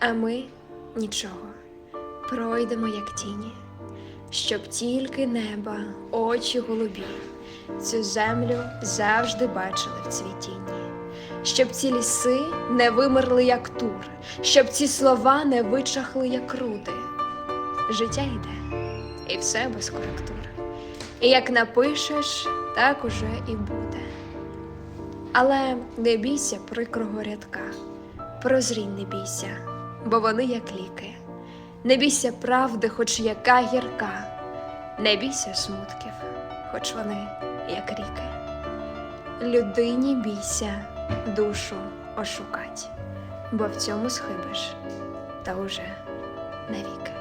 А ми нічого, пройдемо як тіні, щоб тільки неба, очі голубі, цю землю завжди бачили в цвітінні, щоб ці ліси не вимерли, як тур, щоб ці слова не вичахли, як руди. Життя йде, і все без коректур. І як напишеш, так уже і буде. Але не бійся прикрого рядка, прозрінь не бійся, бо вони як ліки. Не бійся правди, хоч яка гірка, не бійся смутків, хоч вони як ріки. Людині бійся душу ошукать, бо в цьому схибиш, та уже навіки.